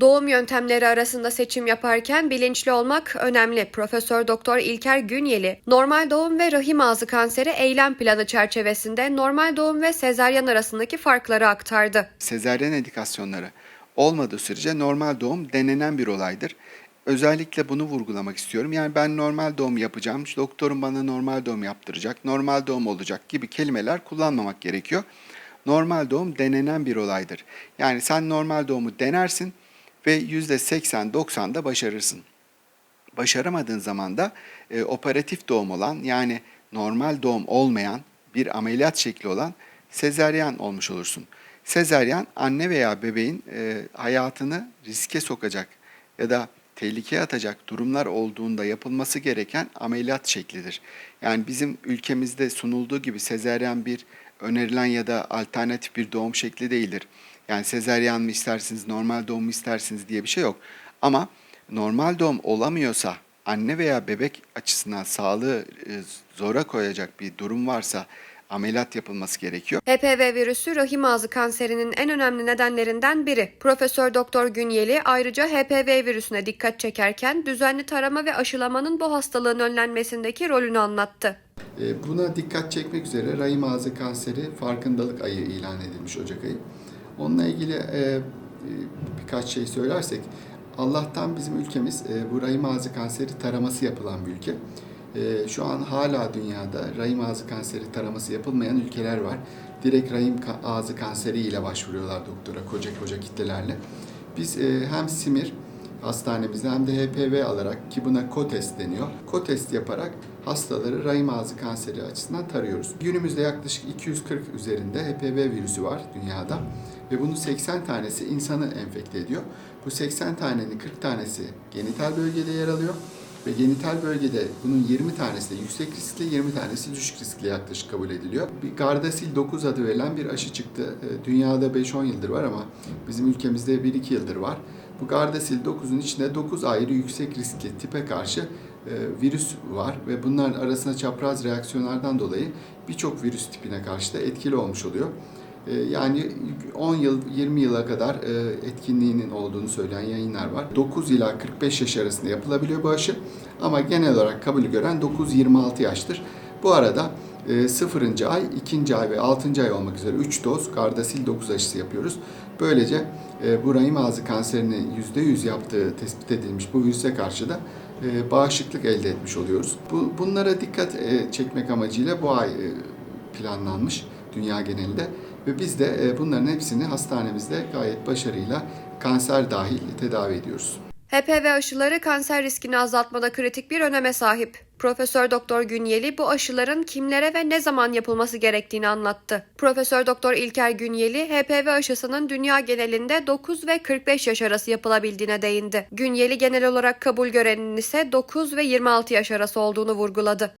Doğum yöntemleri arasında seçim yaparken bilinçli olmak önemli. Profesör Doktor İlker Günyeli, normal doğum ve rahim ağzı kanseri eylem planı çerçevesinde normal doğum ve sezaryen arasındaki farkları aktardı. sezaryen edikasyonları olmadığı sürece normal doğum denenen bir olaydır. Özellikle bunu vurgulamak istiyorum. Yani ben normal doğum yapacağım, doktorum bana normal doğum yaptıracak, normal doğum olacak gibi kelimeler kullanmamak gerekiyor. Normal doğum denenen bir olaydır. Yani sen normal doğumu denersin ve %80-90'da başarırsın. Başaramadığın zaman da e, operatif doğum olan yani normal doğum olmayan bir ameliyat şekli olan sezaryen olmuş olursun. Sezaryen anne veya bebeğin e, hayatını riske sokacak ya da tehlikeye atacak durumlar olduğunda yapılması gereken ameliyat şeklidir. Yani bizim ülkemizde sunulduğu gibi sezaryen bir önerilen ya da alternatif bir doğum şekli değildir. Yani sezaryen mi istersiniz, normal doğum mu istersiniz diye bir şey yok. Ama normal doğum olamıyorsa anne veya bebek açısından sağlığı e, zora koyacak bir durum varsa ameliyat yapılması gerekiyor. HPV virüsü rahim ağzı kanserinin en önemli nedenlerinden biri. Profesör Doktor Günyeli ayrıca HPV virüsüne dikkat çekerken düzenli tarama ve aşılamanın bu hastalığın önlenmesindeki rolünü anlattı. E, Buna dikkat çekmek üzere rahim ağzı kanseri farkındalık ayı ilan edilmiş Ocak ayı. Onunla ilgili e, e, birkaç şey söylersek, Allah'tan bizim ülkemiz e, bu rahim ağzı kanseri taraması yapılan bir ülke. E, Şu an hala dünyada rahim ağzı kanseri taraması yapılmayan ülkeler var. Direkt rahim ağzı kanseri ile başvuruyorlar doktora koca koca kitlelerle. Biz e, hem simir hastanemizde hem de HPV alarak ki buna COTEST deniyor. COTEST yaparak hastaları rahim ağzı kanseri açısından tarıyoruz. Günümüzde yaklaşık 240 üzerinde HPV virüsü var dünyada ve bunun 80 tanesi insanı enfekte ediyor. Bu 80 tanenin 40 tanesi genital bölgede yer alıyor ve genital bölgede bunun 20 tanesi de yüksek riskli, 20 tanesi düşük riskli yaklaşık kabul ediliyor. Bir Gardasil 9 adı verilen bir aşı çıktı. Ee, Dünyada 5-10 yıldır var ama bizim ülkemizde 1-2 yıldır var. Bu Gardasil 9'un içinde 9 ayrı yüksek riskli tipe karşı e, virüs var ve bunların arasında çapraz reaksiyonlardan dolayı birçok virüs tipine karşı da etkili olmuş oluyor. E, Yani 10 yıl, 20 yıla kadar e, etkinliğinin olduğunu söyleyen yayınlar var. 9 ila 45 yaş arasında yapılabiliyor bu aşı ama genel olarak kabul gören 9-26 yaştır. Bu arada 0. ay, 2. ay ve 6. ay olmak üzere 3 doz Gardasil 9 aşısı yapıyoruz. Böylece e, bu rahim ağzı kanserini %100 yaptığı tespit edilmiş bu virüse karşı da e, bağışıklık elde etmiş oluyoruz. Bu, bunlara dikkat e, çekmek amacıyla bu ay e, planlanmış dünya genelinde ve biz de e, bunların hepsini hastanemizde gayet başarıyla kanser dahil tedavi ediyoruz. HPV aşıları kanser riskini azaltmada kritik bir öneme sahip. Profesör Doktor Günyeli bu aşıların kimlere ve ne zaman yapılması gerektiğini anlattı. Profesör Doktor İlker Günyeli HPV aşısının dünya genelinde 9 ve 45 yaş arası yapılabildiğine değindi. Günyeli genel olarak kabul görenin ise 9 ve 26 yaş arası olduğunu vurguladı.